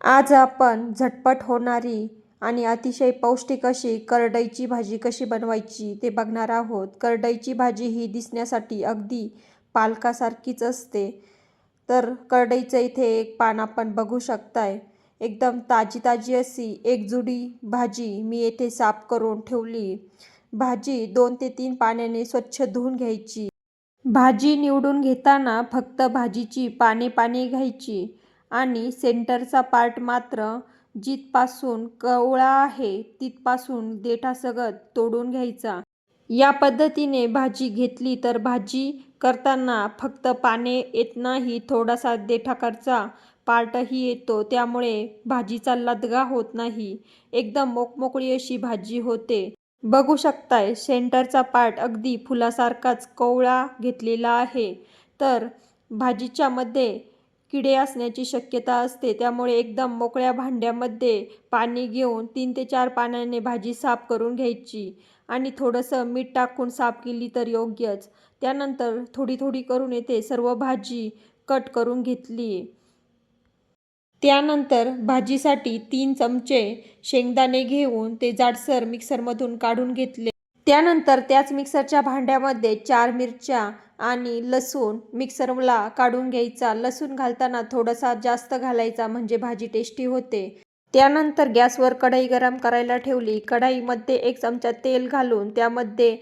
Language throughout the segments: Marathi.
आज आपण झटपट होणारी आणि अतिशय पौष्टिक अशी करडईची भाजी कशी बनवायची ते बघणार आहोत. करडईची भाजी ही दिसण्यासाठी अगदी पालकासारखीच असते. तर करडईचं इथे एक पान आपण बघू शकताय. एकदम ताजी ताजी अशी एक जुडी भाजी मी येथे साफ करून ठेवली. भाजी दोन ते तीन पाण्याने स्वच्छ धुवून घ्यायची. भाजी निवडून घेताना फक्त भाजीची पाने पाने घ्यायची. आणि सेंटरचा पार्ट मात्र जिथपासून कवळा आहे तिथपासून देठासगत तोडून घ्यायचा. या पद्धतीने भाजी घेतली तर भाजी करताना फक्त पाने येत नाही थोडासा देठाकडचा पार्टही येतो त्यामुळे भाजीचा लदगा होत नाही. एकदम मोकमोकळी अशी भाजी होते. बघू शकताय सेंटरचा पार्ट अगदी फुलासारखाच कोवळा घेतलेला आहे. तर भाजीच्या मध्ये किडे असण्याची शक्यता असते. त्यामुळे एकदम मोकळ्या भांड्यामध्ये पाणी घेऊन तीन ते चार पाण्याने भाजी साफ करून घ्यायची आणि थोडंसं मीठ टाकून साफ केली तर योग्यच. त्यानंतर थोडी थोडी करून येते सर्व भाजी कट करून घेतली. त्यानंतर भाजीसाठी तीन चमचे शेंगदाणे घेऊन ते जाडसर मिक्सरमधून काढून घेतले. त्यानंतर त्याच मिक्सरच्या भांड्यामध्ये चार मिरच्या आणि लसूण मिक्सरला काढून घ्यायचा. लसूण घालताना थोडासा जास्त घालायचा म्हणजे भाजी टेस्टी होते. त्यानंतर गॅसवर कढई गरम करायला ठेवली. कढईमध्ये एक चमचा तेल घालून त्यामध्ये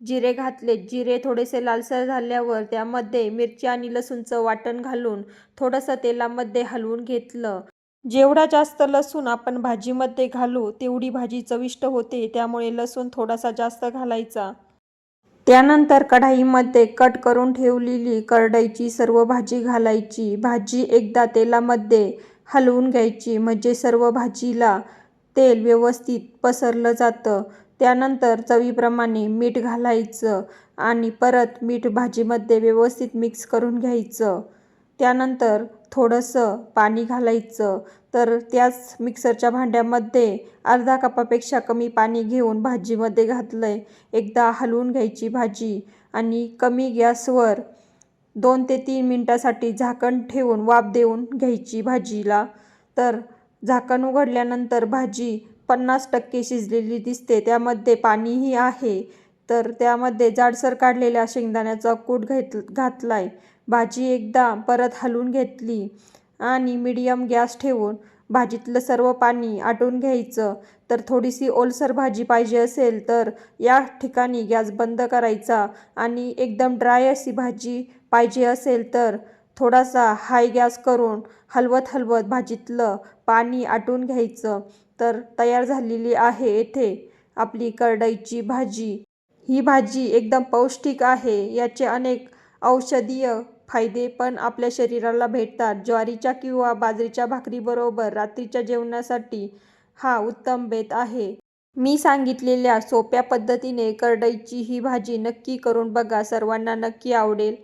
जिरे घातले. जिरे थोडेसे लालसर झाल्यावर त्यामध्ये मिरची आणि लसूणचं वाटण घालून थोडंसं तेलामध्ये हलवून घेतलं. जेवढा जास्त लसूण आपण भाजीमध्ये घालू तेवढी भाजी चविष्ट होते त्यामुळे लसूण थोडासा जास्त घालायचा. त्यानंतर कढाईमध्ये कट करून ठेवलेली करडईची सर्व भाजी घालायची. भाजी एकदा तेलामध्ये हलवून घ्यायची म्हणजे सर्व भाजीला तेल व्यवस्थित पसरलं जातं. त्यानंतर चवीप्रमाणे मीठ घालायचं आणि परत मीठ भाजीमध्ये व्यवस्थित मिक्स करून घ्यायचं. त्यानंतर थोडंसं पाणी घालायचं. तर त्याच मिक्सरच्या भांड्यामध्ये अर्धा कपापेक्षा कमी पाणी घेऊन भाजीमध्ये घातलं आहे एकदा हलवून घ्यायची भाजी आणि कमी गॅसवर दोन ते तीन मिनटासाठी झाकण ठेवून वाफ देऊन घ्यायची भाजीला. तर झाकण उघडल्यानंतर भाजी पन्नास टक्के शिजलेली दिसते. त्यामध्ये पाणीही आहे. तर त्यामध्ये जाडसर काढलेल्या शेंगदाण्याचा कूट घेत घातला आहे भाजी एकदा परत हलवून घेतली आणि मीडियम गॅस ठेवून भाजीतलं सर्व पाणी आटून घ्यायचं. तर थोडीशी ओलसर भाजी पाहिजे असेल तर या ठिकाणी गॅस बंद करायचा आणि एकदम ड्राय अशी भाजी पाहिजे असेल तर थोडासा हाय गॅस करून हलवत हलवत भाजीतलं पाणी आटून घ्यायचं. तर तयार झालेली आहे येथे आपली करडईची भाजी. ही भाजी एकदम पौष्टिक आहे. याचे अनेक औषधीय फायदे पण आपल्या शरीराला भेटतात. ज्वारीच्या किंवा बाजरीच्या भाकरीबरोबर रात्रीच्या जेवणासाठी हा उत्तम बेत आहे. मी सांगितलेल्या सोप्या पद्धतीने करडईची ही भाजी नक्की करून बघा. सर्वांना नक्की आवडेल.